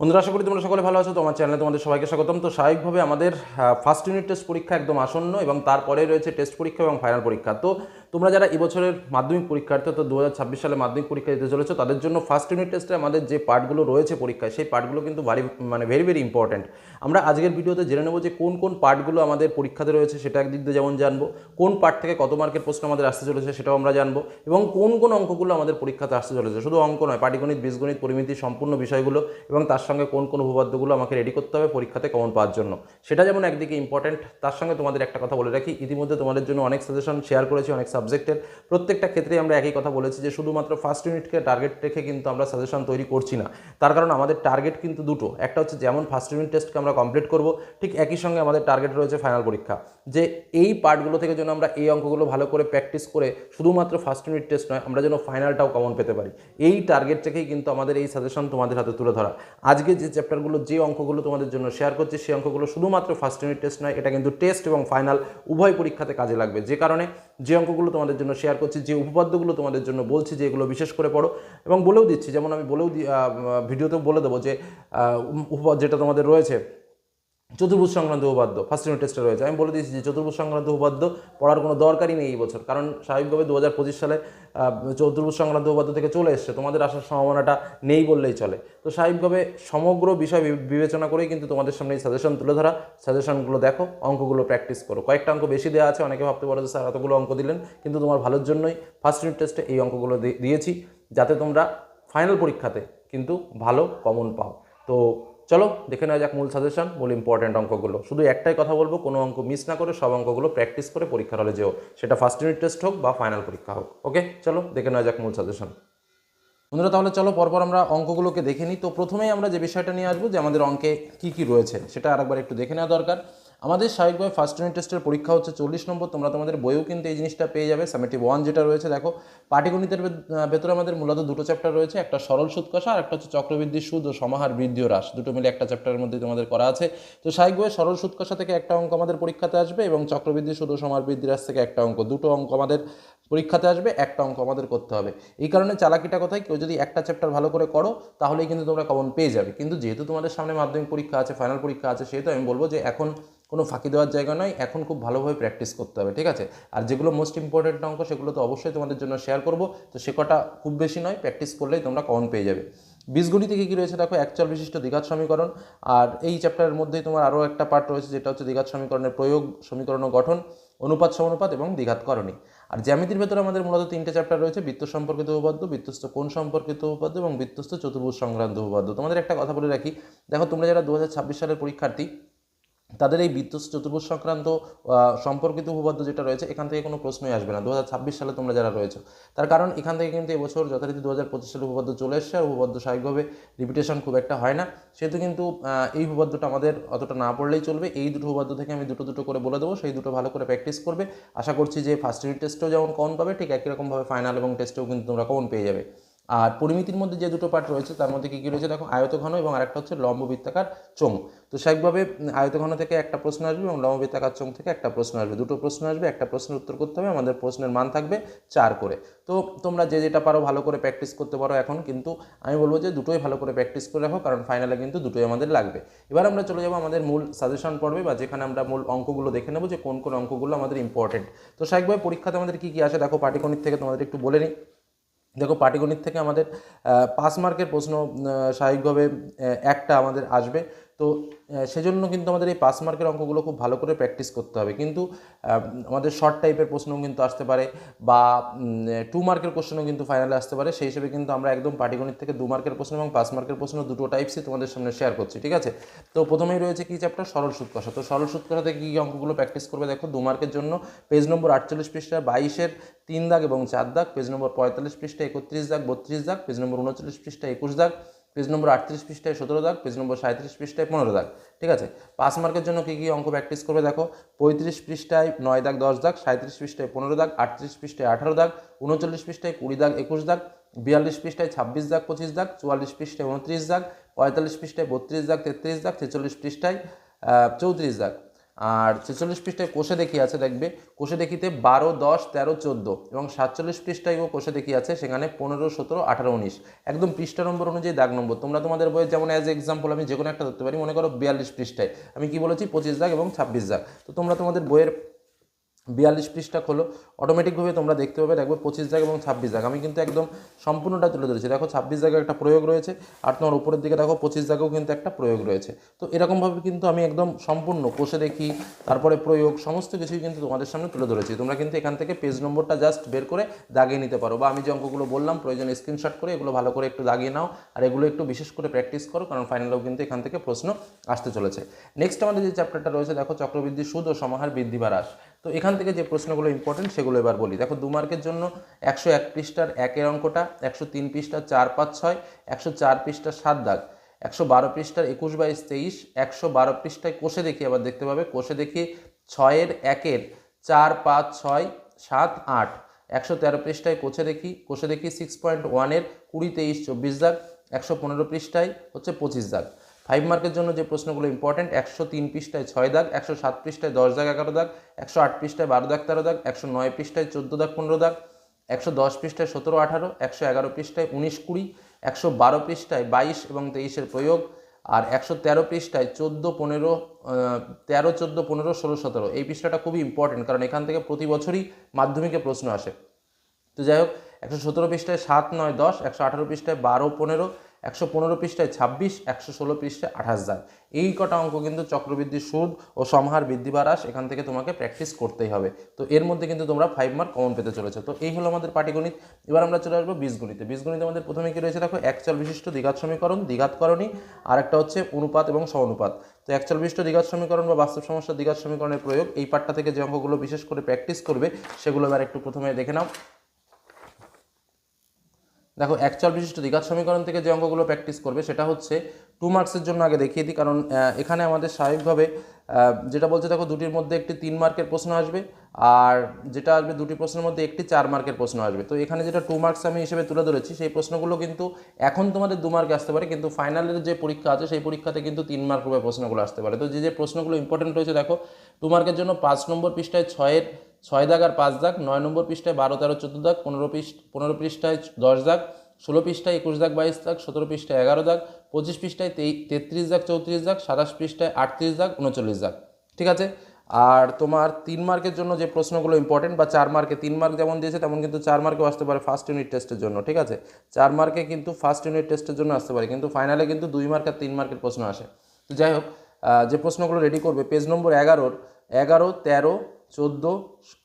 বন্ধুরা, আশা করি তোমরা সকলে ভালো আছো। তোমার চ্যানেলে তোমাদের সবাইকে স্বাগতম। তো স্বাভাবিকভাবে আমাদের ফার্স্ট ইউনিট টেস্ট পরীক্ষা একদম আসন্ন এবং তারপরে রয়েছে টেস্ট পরীক্ষা এবং ফাইনাল পরীক্ষা। তো তোমরা যারা এবছরের মাধ্যমিক পরীক্ষার্থী তো দু হাজার ছাব্বিশ সালে মাধ্যমিক পরীক্ষা দিতে চলেছো, তাদের জন্য ফার্স্ট ইউনিট টেস্টে আমাদের যে পার্টগুলো রয়েছে পরীক্ষায়, সেই পার্টগুলো কিন্তু ভারি মানে ভেরি ভেরি ইম্পর্ট্যান্ট আমরা আজকের ভিডিওতে জেনে নেব যে কোন কোন পার্টগুলো আমাদের পরীক্ষাতে রয়েছে, সেটা একদিক দিয়ে যেমন জানব। কোন পার্ট থেকে কত মার্কের প্রশ্ন আমাদের আসতে চলেছে, সেটাও আমরা জানব। এবং কোন কোন অঙ্কগুলো আমাদের পরীক্ষাতে আসতে চলেছে। শুধু অঙ্ক নয়, পাটিগণিত, বীজগণিত, পরিমিতি, সম্পূর্ণ বিষয়গুলো এবং তার সঙ্গে কোন কোন উপপাদ্যগুলো আমাকে রেডি করতে হবে পরীক্ষাতে কমন পাওয়ার জন্য। সেটা যেমন একদিকে ইম্পর্ট্যান্ট তার সঙ্গে তোমাদের একটা কথা বলে রাখি। ইতিমধ্যে তোমাদের জন্য অনেক সাজেশন শেয়ার করেছি, অনেক সাবজেক্টের প্রত্যেকটা ক্ষেত্রে আমরা একই কথা বলেছি যে শুধুমাত্র ফার্স্ট ইউনিটকে টার্গেট রেখে কিন্তু আমরা সাজেশন তৈরি করছি না। তার কারণ আমাদের টার্গেট কিন্তু দুটো। একটা হচ্ছে যেমন ফার্স্ট ইউনিট টেস্টকে আমরা কমপ্লিট করব, ঠিক একই সঙ্গে আমাদের টার্গেট রয়েছে ফাইনাল পরীক্ষা। যে এই পার্টগুলো থেকে যেন আমরা এই অঙ্কগুলো ভালো করে প্র্যাকটিস করে শুধুমাত্র ফার্স্ট ইউনিট টেস্ট নয়, আমরা যেন ফাইনালটাও কমন পেতে পারি। এই টার্গেট থেকেই কিন্তু আমাদের এই সাজেশন তোমাদের হাতে তুলে ধরা। আজকে যে চ্যাপ্টারগুলো যে অঙ্কগুলো তোমাদের জন্য শেয়ার করছি, সেই অঙ্কগুলো শুধুমাত্র ফার্স্ট ইউনিট টেস্ট নয়, এটা কিন্তু টেস্ট এবং ফাইনাল উভয় পরীক্ষাতে কাজে লাগবে। যে কারণে যে অঙ্কগুলো তোমাদের জন্য শেয়ার করছি, যে উপপাদ্যগুলো তোমাদের জন্য বলছি, যে এগুলো বিশেষ করে পড়ো এবং বলেও দিচ্ছি, যেমন আমি বলেও ভিডিওতেও বলে দেবো যে যেটা তোমাদের রয়েছে চতুর্ভুজ সংক্রান্ত উপাদ্য ফার্স্ট ইউনিট টেস্টে রয়েছে। আমি বলে দিয়েছি যে চতুর্ভুজ সংক্রান্ত উপাদ্য পড়ার কোনো দরকারই নেই এই বছর, কারণ স্বাভাবিকভাবে দু হাজার পঁচিশ সালে চতুর্ভুজ সংক্রান্ত উপাদ্য থেকে চলে এসছে। তোমাদের আসার সম্ভাবনাটা নেই বললেই চলে। তো স্বাভাবিকভাবে সমগ্র বিষয় বিবেচনা করেই কিন্তু তোমাদের সামনে এই সাজেশন তুলে ধরা। সাজেশনগুলো দেখো, অঙ্কগুলো প্র্যাকটিস করো। কয়েকটা অঙ্ক বেশি দেওয়া আছে, অনেকে ভাবতে পারো যে স্যার এতগুলো অঙ্ক দিলেন, কিন্তু তোমার ভালোর জন্যই ফার্স্ট ইউনিট টেস্টে এই অঙ্কগুলো দিয়েছি, যাতে তোমরা ফাইনাল পরীক্ষাতে কিন্তু ভালো কমন পাও। তো চলো দেখে নেওয়া যাক মূল সাজেশন মূল ইম্পর্ট্যান্ট অঙ্কগুলো। শুধু একটাই কথা বলব, কোনো অঙ্ক মিস না করে সব অঙ্কগুলো প্র্যাকটিস করে পরীক্ষার হলে যেও। সেটা ফার্স্ট ইউনিট টেস্ট হোক বা ফাইনাল পরীক্ষা হোক ওকে চলো দেখে নেওয়া যাক মূল সাজেশন বন্ধুরা, তাহলে চলো পরপর আমরা অঙ্কগুলোকে দেখে নিই। তো প্রথমেই আমরা যে বিষয়টা নিয়ে আসব, যে আমাদের অঙ্কে কী কী রয়েছে, সেটা আরেকবার একটু দেখে নেওয়া দরকার। আমাদের স্বাভাবিকভাবে ফার্স্ট ইউনিট টেস্টের পরীক্ষা হচ্ছে চল্লিশ নম্বর, তোমরা তোমাদের বইও কিন্তু এই জিনিসটা পেয়ে যাবে। সামেটিভ ওয়ান যেটা রয়েছে, দেখো, পাটিগণিতের ভেতরে আমাদের মূলত দুটো চ্যাপ্টার রয়েছে, একটা সরল সুদ কষা আর একটা হচ্ছে চক্রবৃদ্ধি সুদ ও সমাহার বৃদ্ধি হ্রাস। দুটো মিলে একটা চ্যাপ্টারের মধ্যে তোমাদের করা আছে। তো স্বাভাবিকভাবে সরল সুদ কষা থেকে একটা অঙ্ক আমাদের পরীক্ষাতে আসবে এবং চক্রবৃদ্ধি সুদ ও সমাহার বৃদ্ধি হ্রাস থেকে একটা অঙ্ক। দুটো অঙ্ক আমাদের পরীক্ষাতে আসবে, একটা অঙ্ক আমাদের করতে হবে। এই কারণে চালাকিটা কোথায়? কেউ যদি একটা চ্যাপ্টার ভালো করে করো, তাহলেই কিন্তু তোমরা কমন পেয়ে যাবে। কিন্তু যেহেতু তোমাদের সামনে মাধ্যমিক পরীক্ষা আছে ফাইনাল পরীক্ষা আছে, সেহেতু আমি বলব যে এখন কোনো ফাঁকি দেওয়ার জায়গা নয়। এখন খুব ভালোভাবে প্র্যাকটিস করতে হবে, ঠিক আছে? আর যেগুলো মোস্ট ইম্পর্টেন্ট অঙ্ক সেগুলো তো অবশ্যই তোমাদের জন্য শেয়ার করব। তো সে কটা খুব বেশি নয় প্র্যাকটিস করলেই তোমরা কমন পেয়ে যাবে। বীজগণিতে কী কী রয়েছে দেখো? একচল বিশিষ্ট দ্বিঘাত সমীকরণ। আর এই চ্যাপ্টারের মধ্যেই তোমার আরও একটা পার্ট রয়েছে, যেটা হচ্ছে দ্বিঘাত সমীকরণের প্রয়োগ, সমীকরণ গঠন, অনুপাত, সমানুপাত এবং দ্বিঘাত করণী। আর জ্যামিতির ভেতরে আমাদের মূলত তিনটে চ্যাপ্টার রয়েছে, বৃত্ত সম্পর্কিত উপপাদ্য, বৃত্তস্থ কোণ সম্পর্কিত উপপাদ্য এবং বৃত্তস্থ চতুর্ভুজ সংক্রান্ত উপপাদ্য। তোমাদের একটা কথা বলে রাখি। দেখো, তোমরা যারা দু হাজার ছাব্বিশ সালের পরীক্ষার্থী তাদের এই বিদ্যুৎ চতুর্ভুজ সংক্রান্ত সম্পর্কিত উপপাদ্য যেটা রয়েছে, এখান থেকে কোনো প্রশ্নই আসবে না। দু হাজার ছাব্বিশ সালে তোমরা যারা রয়েছে, তার কারণ এখান থেকে কিন্তু এবছর যথারীতি দু হাজার পঁচিশ সালে উপপাদ্য চলে এসছে, আর উপপাদ্য স্বাভাবিকভাবে রিপিটেশন খুব একটা হয় না। সেহেতু কিন্তু এই উপপাদ্যটা আমাদের অতটা না পড়লেই চলবে। এই দুটো উপপাদ্য থেকে আমি দুটো দুটো করে বলে দেবো, সেই দুটো ভালো করে প্র্যাকটিস করবে। আশা করছি যে ফার্স্ট ইউনিট টেস্টেও যেমন কমন পাবে, ঠিক একই রকমভাবে ফাইনাল এবং টেস্টেও কিন্তু তোমরা কমন পেয়ে যাবে। আর পরিমিতির মধ্যে যে দুটো পার্ট রয়েছে, তার মধ্যে কী কী রয়েছে? দেখো, আয়তঘন এবং আরেকটা হচ্ছে লম্ব বৃত্তাকার চোঙ তো স্বাভাবিকভাবে আয়তঘন থেকে একটা প্রশ্ন আসবে এবং লম্ব বৃত্তাকার চোঙ থেকে একটা প্রশ্ন আসবে। দুটো প্রশ্ন আসবে, একটা প্রশ্নের উত্তর করতে হবে, আমাদের প্রশ্নের মান থাকবে চার করে। তো তোমরা যে যেটা পারো ভালো করে প্র্যাকটিস করতে পারো এখন, কিন্তু আমি বলব যে দুটোই ভালো করে প্র্যাকটিস করে রাখো, কারণ ফাইনালে কিন্তু দুটোই আমাদের লাগবে। এবার আমরা চলে যাব আমাদের মূল সাজেশন পড়বে বা যেখানে আমরা মূল অঙ্কগুলো দেখে নেব যে কোন কোন অঙ্কগুলো আমাদের ইম্পর্টেন্ট তো স্বাভাবিকভাবে পরীক্ষাতে আমাদের কী কী আসে, দেখো পাটিগণিত থেকে তোমাদের একটু বলে নিই। দেখো পাটিগণিত থেকে আমাদের পাস মার্কের প্রশ্ন স্বাভাবিকভাবে একটা আমাদের আসবে। তো সেজন্য কিন্তু আমাদের এই পাঁচ মার্কের অঙ্কগুলো খুব ভালো করে প্র্যাকটিস করতে হবে। কিন্তু আমাদের শর্ট টাইপের প্রশ্নও কিন্তু আসতে পারে বা টু মার্কের কোশ্চেনও কিন্তু ফাইনালে আসতে পারে। সেই হিসেবে কিন্তু আমরা একদম পাটিগণিত থেকে দু মার্কের প্রশ্ন এবং পাঁচ মার্কের প্রশ্ন দুটো টাইপসই তোমাদের সামনে শেয়ার করছি, ঠিক আছে? তো প্রথমেই রয়েছে কি চ্যাপ্টার সরল সুদ কষা। তো সরল কী কী অঙ্কগুলো প্র্যাকটিস করবে? দেখো, দু মার্কের জন্য পেজ নম্বর আটচল্লিশ পৃষ্ঠা বাইশের তিন দাগ এবং চার দাগ পেজ নম্বর পঁয়তাল্লিশ পৃষ্ঠা, একত্রিশ দাগ, বত্রিশ দাগ পেজ নম্বর উনচল্লিশ পৃষ্ঠা, একুশ দাগ পেজ নম্বর আটত্রিশ পৃষ্ঠায় সতেরো দাগ, পেজ নম্বর সাঁত্রিশ পৃষ্ঠায় পনেরো দাগ, ঠিক আছে? পাঁচ মার্কের জন্য কী কী অঙ্ক প্র্যাকটিস করবে দেখো? পঁয়ত্রিশ পৃষ্ঠায় নয় দাগ, দশ দাগ, সাঁত্রিশ পৃষ্ঠায় পনেরো দাগ, আটত্রিশ পৃষ্ঠায় আঠারো দাগ, উনচল্লিশ পৃষ্ঠায় কুড়ি দাগ, একুশ দাগ, বিয়াল্লিশ পৃষ্ঠায় ছাব্বিশ দাগ, পঁচিশ দাগ, চুয়াল্লিশ পৃষ্ঠায় উনত্রিশ দাগ, পঁয়তাল্লিশ পৃষ্ঠায় বত্রিশ দাগ, তেত্রিশ দাগ, ছেচল্লিশ পৃষ্ঠায় চৌত্রিশ দাগ। আর ছেচল্লিশ পৃষ্ঠায় কোষে দেখি আছে, দেখবে, কোষে দেখিতে বারো, দশ, তেরো, চোদ্দ এবং সাতচল্লিশ পৃষ্ঠায়ও কোষে দেখি আছে, সেখানে পনেরো, সতেরো, আঠারো, উনিশ। একদম পৃষ্ঠা নম্বর অনুযায়ী দাগ নম্বর। তোমরা তোমাদের বইয়ে যেমন অ্যাজ এক্সাম্পল আমি যে কোনো একটা ধরতে পারি, মনে করো বিয়াল্লিশ পৃষ্ঠায়। আমি কি বলেছি? পঁচিশ দাগ এবং ছাব্বিশ দাগ। তো তোমরা তোমাদের বইয়ের বিয়াল্লিশ পৃষ্ঠা খোলো অটোমেটিকভাবে তোমরা দেখতে পাবে, দেখবে পঁচিশ জায়গা এবং ছাব্বিশ জায়গা। আমি কিন্তু একদম সম্পূর্ণটা তুলে ধরেছি। দেখো ছাব্বিশ জায়গায় একটা প্রয়োগ রয়েছে, আর তোমার উপরের দিকে দেখো পঁচিশ জায়গাও কিন্তু একটা প্রয়োগ রয়েছে। তো এরকমভাবে কিন্তু আমি একদম সম্পূর্ণ কোষে দেখি, তারপরে প্রয়োগ, সমস্ত কিছুই কিন্তু তোমাদের সামনে তুলে ধরেছি। তোমরা কিন্তু এখান থেকে পেজ নম্বরটা জাস্ট বের করে দাগিয়ে নিতে পারো, বা আমি যে অঙ্কগুলো বললাম, প্রয়োজনে স্ক্রিনশট করে এগুলো ভালো করে একটু দাগিয়ে নাও, আর এগুলো একটু বিশেষ করে প্র্যাকটিস করো, কারণ ফাইনালেও কিন্তু এখান থেকে প্রশ্ন আসতে চলেছে। নেক্সট আমাদের যে চ্যাপ্টারটা রয়েছে, দেখো চক্রবৃদ্ধি সুদ ও সমাহার বৃদ্ধি বা হ্রাস। তো এখান থেকে যে প্রশ্নগুলো ইম্পর্টেন্ট সেগুলো এবার বলি। দেখো, দু মার্কের জন্য একশো এক পৃষ্ঠার একের অঙ্কটা, একশো তিন পৃষ্ঠার চার পাঁচ ছয়, একশো চার পৃষ্ঠার সাত দাগ, একশো বারো পৃষ্ঠার একুশ বাইশ তেইশ, একশো বারো পৃষ্ঠায় কোষে দেখি আবার দেখতে পাবে, কোষে দেখি ছয়ের একের চার পাঁচ ছয় সাত আট, একশো তেরো পৃষ্ঠায় কোষে দেখি কোষে দেখি সিক্স পয়েন্ট ওয়ানের কুড়ি, তেইশ, চব্বিশ দাগ, একশো পনেরো পৃষ্ঠায় হচ্ছে পঁচিশ দাগ। ফাইভ মার্কের জন্য যে প্রশ্নগুলো ইম্পর্টেন্ট একশো তিন পৃষ্ঠায় ছয় দাগ, একশো সাত পৃষ্ঠায় দশ দাগ, এগারো দাগ, একশো আট পৃষ্ঠায় বারো দাগ, তেরো দাগ, একশো নয় পৃষ্ঠায় চোদ্দ দাগ, পনেরো দাগ, একশো দশ পৃষ্ঠায় সতেরো, আঠারো, একশো এগারো পৃষ্ঠায় উনিশ কুড়ি, একশো বারো পৃষ্ঠায় বাইশ এবং তেইশের প্রয়োগ, আর একশো তেরো পৃষ্ঠায় চোদ্দ, পনেরো তেরো, চোদ্দ, পনেরো, ষোলো, সতেরো। এই পৃষ্ঠাটা খুবই ইম্পর্টেন্ট কারণ এখান থেকে প্রতি বছরই মাধ্যমিকে প্রশ্ন আসে। তো যাই হোক, একশো সতেরো পৃষ্ঠায় সাত, নয়, দশ, একশো আঠারো পৃষ্ঠায় বারো, পনেরো একশো পনেরো পৃষ্ঠায় ছাব্বিশ, একশো ষোলো পৃষ্ঠায় আঠাশ দাগ এই কটা অঙ্ক কিন্তু চক্রবৃদ্ধি, সুদ ও সমাহার বৃদ্ধি বা হ্রাস, এখান থেকে তোমাকে প্র্যাকটিস করতেই হবে। তো এর মধ্যে কিন্তু তোমরা ফাইভ মার্ক কমন পেতে চলেছো। তো এই হলো আমাদের পাটিগণিত। এবার আমরা চলে আসব বীজগণিতে। বীজগণিতে আমাদের প্রথমে কী রয়েছে দেখো? একচল বিশিষ্ট দ্বিঘাত সমীকরণ দ্বিঘাতকরণী আর একটা হচ্ছে অনুপাত এবং সমানুপাত। তো একচল বিশিষ্ট দ্বিঘাত সমীকরণ বা বাস্তব সমস্যা দ্বিঘাত সমীকরণের প্রয়োগ, এই পার্টটা থেকে যে অঙ্কগুলো বিশেষ করে প্র্যাকটিস করবে, সেগুলো এবার একটু প্রথমে দেখে নাও। দেখো একচল বিশিষ্ট দ্বিঘাত সমীকরণ থেকে যে অঙ্কগুলো প্র্যাকটিস করবে, সেটা হচ্ছে টু মার্কসের জন্য আগে দেখিয়ে দিই, কারণ এখানে আমাদের স্বাভাবিকভাবে যেটা বলছে দেখো, দুটির মধ্যে একটি তিন মার্কের প্রশ্ন আসবে, আর যেটা আসবে দুটি প্রশ্নের মধ্যে একটি চার মার্কের প্রশ্ন আসবে। তো এখানে যেটা টু মার্কস আমি হিসেবে তুলে ধরেছি, সেই প্রশ্নগুলো কিন্তু এখন তোমাদের দু মার্কে আসতে পারে, কিন্তু ফাইনালের যে পরীক্ষা আছে, সেই পরীক্ষাতে কিন্তু তিন মার্ক রূপে প্রশ্নগুলো আসতে পারে। তো যে যে প্রশ্নগুলো ইম্পর্টেন্ট রয়েছে, দেখো টু মার্কের জন্য পাঁচ নম্বর পৃষ্ঠায় ছয়ের ছয় দাগ আর পাঁচ দাগ, নয় নম্বর পৃষ্ঠায় বারো, তেরো, চোদ্দ দাগ, পনেরো পৃষ্ঠ, পনেরো পৃষ্ঠায় দশ দাগ, ষোলো পৃষ্ঠায় একুশ দাগ, বাইশ দাগ, সতেরো পৃষ্ঠায় এগারো দাগ, পঁচিশ পৃষ্ঠায় তেত্রিশ দাগ, চৌত্রিশ দাগ, সাতাশ পৃষ্ঠায় আটত্রিশ দাগ, উনচল্লিশ দাগ। ঠিক আছে? আর তোমার তিন মার্কের জন্য যে প্রশ্নগুলো ইম্পর্টেন্ট বা চার মার্কে, তিন মার্ক যেমন দিয়েছে, তেমন কিন্তু চার মার্কেও আসতে পারে ফার্স্ট ইউনিট টেস্টের জন্য। ঠিক আছে? চার মার্কে কিন্তু ফার্স্ট ইউনিট টেস্টের জন্য আসতে পারে, কিন্তু ফাইনালে কিন্তু দুই মার্ক আর তিন মার্কের প্রশ্ন আসে। তো যাই হোক যে প্রশ্নগুলো রেডি করবে পেজ নম্বর এগারোর, এগারো, তেরো চোদ্দ,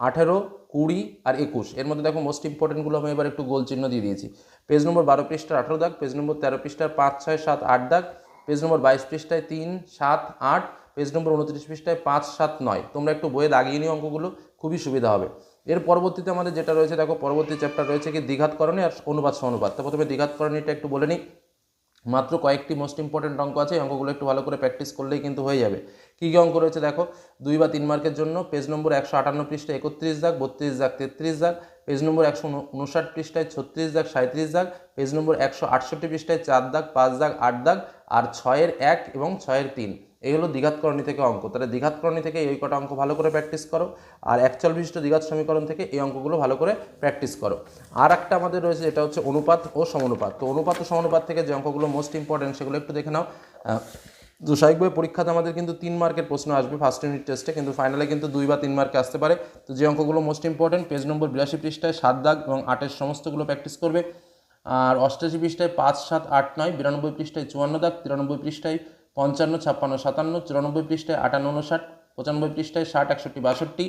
আঠেরো, কুড়ি আর একুশ। এর মধ্যে দেখো মোস্ট ইম্পর্টেন্টগুলো আমি এবার একটু গোল চিহ্ন দিয়ে দিয়েছি। পেজ নম্বর বারো পৃষ্ঠার আঠেরো দাগ পেজ নম্বর তেরো পৃষ্ঠার পাঁচ, ছয়, সাত, আট দাগ পেজ নম্বর বাইশ পৃষ্ঠায় তিন, সাত, আট পেজ নম্বর উনত্রিশ পৃষ্ঠায় পাঁচ, সাত, নয়। তোমরা একটু বইয়ে দাগিয়ে নিও অঙ্কগুলো, খুবই সুবিধা হবে। এর পরবর্তীতে আমাদের যেটা রয়েছে, দেখো পরবর্তী চ্যাপ্টার রয়েছে কি দ্বিঘাতকরণে আর অনুবাদ অনুপাত সমানুপাত তো প্রথমে দ্বিঘাতকরণীটা একটু বলে নিই। মাত্র কয়েকটি মোস্ট ইম্পর্টেন্ট অঙ্ক আছে, এই অঙ্কগুলো একটু ভালো করে প্র্যাকটিস করলেই কিন্তু হয়ে যাবে। কী কী অঙ্ক রয়েছে দেখো? দুই বা তিন মার্কের জন্য পেজ নম্বর একশো আটান্ন পৃষ্ঠায় একত্রিশ দাগ, বত্রিশ দাগ, তেত্রিশ দাগ পেজ নম্বর একশো উনষাট পৃষ্ঠায় ছত্রিশ দাগ সাঁত্রিশ দাগ পেজ নম্বর একশো আটষট্টি পৃষ্ঠায় চার দাগ, পাঁচ দাগ, আট দাগ, আর ছয়ের এক এবং ছয়ের তিন। এই হলো দ্বিঘাতকরণী থেকে অঙ্ক। তাহলে দ্বিঘাতকরণী থেকে এই কটা অঙ্ক ভালো করে প্র্যাকটিস করো আর একচল বিশিষ্ট দ্বিঘাত সমীকরণ থেকে এই অঙ্কগুলো ভালো করে প্র্যাকটিস করো। আর একটা আমাদের রয়েছে, এটা হচ্ছে অনুপাত ও সমানুপাত। তো অনুপাত ও সমানুপাত থেকে যে অঙ্কগুলো মোস্ট ইম্পর্টেন্ট সেগুলো একটু দেখে নাও। তো স্বাভাবিকভাবে পরীক্ষাতে আমাদের কিন্তু তিন মার্কের প্রশ্ন আসবে ফার্স্ট ইউনিট টেস্টে কিন্তু ফাইনালে কিন্তু দুই বা তিন মার্কে আসতে পারে। তো যে অঙ্কগুলো মোস্ট ইম্পর্টেন্ট পেজ নম্বর বিরাশি পৃষ্ঠায় সাত দাগ এবং আটের সমস্তগুলো প্র্যাকটিস করবে। আর অষ্টাশি পৃষ্ঠায় পাঁচ, সাত, আট, নয়, বিরানব্বই পৃষ্ঠায় চুয়ান্ন দাগ, তিরানব্বই পৃষ্ঠায় পঞ্চান্ন, ছাপ্পান্ন, সাতান্ন, চুরানব্বই পৃষ্ঠায় আটান্ন উনষাট পঁচানব্বই পৃষ্ঠায় ষাট, একষট্টি, বাষট্টি,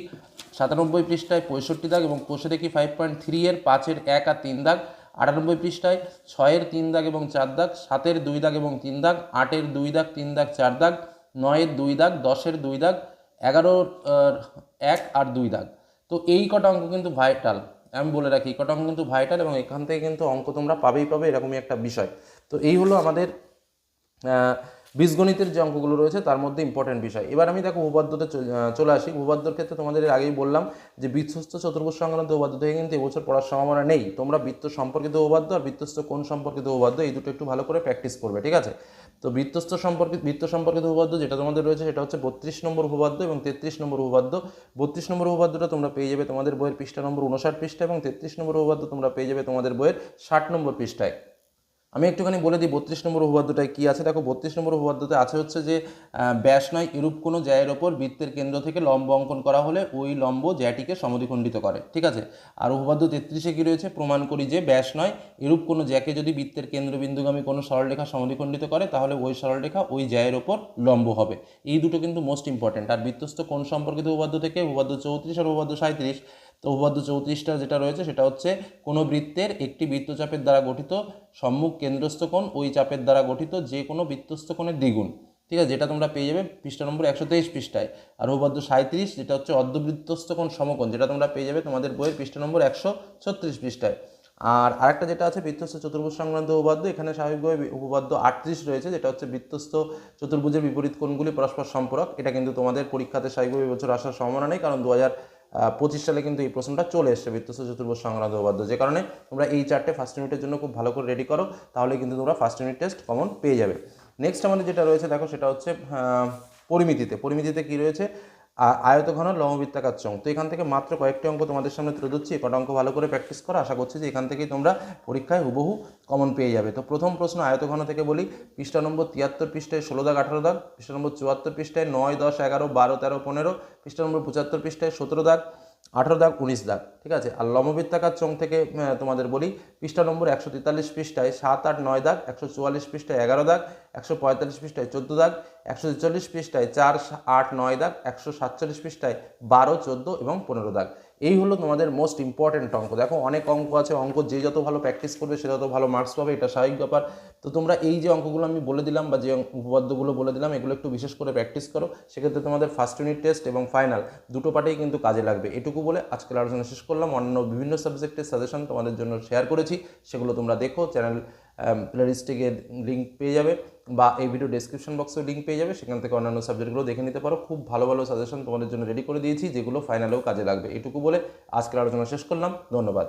সাতানব্বই পৃষ্ঠায় পঁয়ষট্টি দাগ এবং কোষে দেখি ফাইভ পয়েন্ট থ্রি এর পাঁচের এক আর তিন দাগ, আটানব্বই পৃষ্ঠায় ছয়ের তিন দাগ এবং চার দাগ, সাতের দুই দাগ এবং তিন দাগ, আটের দুই দাগ, তিন দাগ, চার দাগ, নয়ের দুই দাগ, দশের দুই দাগ এগারোর এক আর দুই দাগ। তো এই কটা অঙ্ক কিন্তু ভাইটাল আমি বলে রাখি কটা অঙ্ক কিন্তু ভাইটাল এবং এখান থেকে কিন্তু অঙ্ক তোমরা পাবেই পাবে, এরকমই একটা বিষয়। তো এই হলো আমাদের বীজগণিতের যে অঙ্কগুলো রয়েছে, তার মধ্যে ইম্পর্টেন্ট বিষয়। এবার আমি দেখো উপপাদ্যতে চলে- আসি। উপপাদ্যর ক্ষেত্রে তোমাদের এর আগেই বললাম যে বৃত্তস্থ চতুর্ভুজ সংক্রান্ত উপপাদ্য থেকে কিন্তু এবছর পড়ার সম্ভাবনা নেই। তোমরা বৃত্ত সম্পর্কিত উপপাদ্য আর বৃত্তস্থ কোণ সম্পর্কিত উপপাদ্য, এই দুটো একটু ভালো করে প্র্যাকটিস করবে, ঠিক আছে? তো বৃত্তস্থ সম্পর্কিত বৃত্ত সম্পর্কিত উপপাদ্য যেটা তোমাদের রয়েছে, সেটা হচ্ছে বত্রিশ নম্বর উপপাদ্য এবং তেত্রিশ নম্বর উপপাদ্য। বত্রিশ নম্বর উপপাদ্যটা তোমরা পেয়ে যাবে তোমাদের বইয়ের পৃষ্ঠা নম্বর উনষাট পৃষ্ঠা এবং তেত্রিশ নম্বর উপপাদ্য তোমরা পেয়ে যাবে তোমাদের বইয়ের ষাট নম্বর পৃষ্ঠায়। আমি একটুখানি বলে দিই, বত্রিশ নম্বর উপপাদ্যটায় কী আছে? দেখো, বত্রিশ নম্বর উপপাদ্যতে আছে হচ্ছে যে ব্যাস নয়, এরূপ কোনো জ্যায়ের ওপর বৃত্তের কেন্দ্র থেকে লম্ব অঙ্কন করা হলে ওই লম্ব জ্যাটিকে সমদ্বিখণ্ডিত করে, ঠিক আছে? আর উপপাদ্য তেত্রিশে কী রয়েছে? প্রমাণ করি যে ব্যাস নয়, এরূপ কোনো জ্যাকে যদি বৃত্তের কেন্দ্রবিন্দুগামী কোনো সরলরেখা সমদ্বিখণ্ডিত করে, তাহলে ওই সরলরেখা ওই জ্যায়ের ওপর লম্ব হবে। এই দুটো কিন্তু মোস্ট ইম্পর্টেন্ট আর বৃত্তস্থ কোণ সম্পর্কিত উপপাদ্য থেকে? উপপাদ্য চৌত্রিশ আর উপপাদ্য সাঁত্রিশ তো উপপাদ্য চৌত্রিশটা যেটা রয়েছে সেটা হচ্ছে, কোনো বৃত্তের একটি বৃত্তচাপের দ্বারা গঠিত সম্মুখ কেন্দ্রস্থ কোণ ওই চাপের দ্বারা গঠিত যে কোনো বৃত্তস্থ কোণের দ্বিগুণ। ঠিক আছে? যেটা তোমরা পেয়ে যাবে পৃষ্ঠা নম্বর একশো তেইশ পৃষ্ঠায়। আর উপপাদ্য সাঁত্রিশ যেটা হচ্ছে অর্ধবৃত্তস্থ কোণ সমকোণ, যেটা তোমরা পেয়ে যাবে তোমাদের বইয়ের পৃষ্ঠা নম্বর একশো ছত্রিশ পৃষ্ঠায়। আর আরেকটা যেটা আছে বৃত্তস্থ চতুর্ভুজ সংক্রান্ত উপপাদ্য, এখানে স্বাভাবিকভাবে উপপাদ্য আটত্রিশ রয়েছে, যেটা হচ্ছে বৃত্তস্থ চতুর্ভুজের বিপরীত কোণগুলি পরস্পর সম্পর্ক। এটা কিন্তু তোমাদের পরীক্ষাতে স্বাভাবিকভাবে এবছর আসার সম্ভাবনা নেই, কারণ দু হাজার পঁচিশ সালে কিন্তু এই প্রশ্নটা চলে এসছে বৃত্তস্থ চতুর্ভুজ সংক্রান্ত উপাদ্য। যে কারণে তোমরা এই চারটে ফার্স্ট ইউনিটের জন্য খুব ভালো করে রেডি করো, তাহলে কিন্তু তোমরা ফার্স্ট ইউনিট টেস্ট কমন পেয়ে যাবে। নেক্সট আমাদের যেটা রয়েছে, দেখো সেটা হচ্ছে পরিমিতিতে। পরিমিতিতে কি রয়েছে? আ- আয়তঘন লম্ববৃত্তাকার চং তো এখান থেকে মাত্র কয়েকটি অঙ্ক তোমাদের সামনে তুলে ধরছি। কটা অঙ্ক ভালো করে প্র্যাকটিস করো। আশা করছি যে এখান থেকেই তোমরা পরীক্ষায় হুবহু কমন পেয়ে যাবে। তো প্রথম প্রশ্ন আয়তঘন থেকে বলি। পৃষ্ঠা নম্বর তিয়াত্তর পৃষ্ঠায় ষোলো দাগ আঠারো দাগ পৃষ্ঠা নম্বর চুয়াত্তর পৃষ্ঠায় নয় দশ এগারো বারো তেরো পনেরো। পৃষ্ঠা নম্বর পঁচাত্তর পৃষ্ঠায় সতেরো দাগ আঠারো দাগ, উনিশ দাগ, ঠিক আছে? আর লম্ববৃত্তাকার চং থেকে তোমাদের বলি, পৃষ্ঠা নম্বর একশো তেতাল্লিশ পৃষ্ঠায় সাত আট নয় দাগ, একশো চুয়াল্লিশ পৃষ্ঠায় এগারো দাগ, একশো পঁয়তাল্লিশ পৃষ্ঠায় চোদ্দ দাগ, একশো ছেচল্লিশ পৃষ্ঠায় চার আট, নয় দাগ, একশো সাতচল্লিশ পৃষ্ঠায় বারো, চোদ্দ এবং পনেরো দাগ। এই হলো তোমাদের মোস্ট ইম্পর্টেন্ট অঙ্ক। দেখো অনেক অঙ্ক আছে, অঙ্ক যে যত ভালো প্র্যাকটিস করবে, সে তত ভালো মার্কস পাবে, এটা স্বাভাবিক ব্যাপার। তো তোমরা এই যে অঙ্কগুলো আমি বলে দিলাম বা যে উপপাদ্যগুলো বলে দিলাম, এগুলো একটু বিশেষ করে প্র্যাকটিস করো। সেক্ষেত্রে তোমাদের ফার্স্ট ইউনিট টেস্ট এবং ফাইনাল দুটো পার্টেই কিন্তু কাজে লাগবে। এটুকু বলে আজকের আলোচনা শেষ করলাম। অন্য বিভিন্ন সাবজেক্টের সাজেশন তোমাদের জন্য শেয়ার করেছি। সেগুলো তোমরা দেখো চ্যানেল প্লেলিস্টে লিঙ্ক পেয়ে যাবে বা এই ভিডিও ডেসক্রিপশন বক্সেও লিঙ্ক পেয়ে যাবে, সেখান থেকে অন্যান্য সাবজেক্টগুলো দেখে নিতে পারো। খুব ভালো ভালো সাজেশন তোমাদের জন্য রেডি করে দিয়েছি, যেগুলো ফাইনালেও কাজে লাগবে। এটুকু বলে আজকের আলোচনা শেষ করলাম। ধন্যবাদ।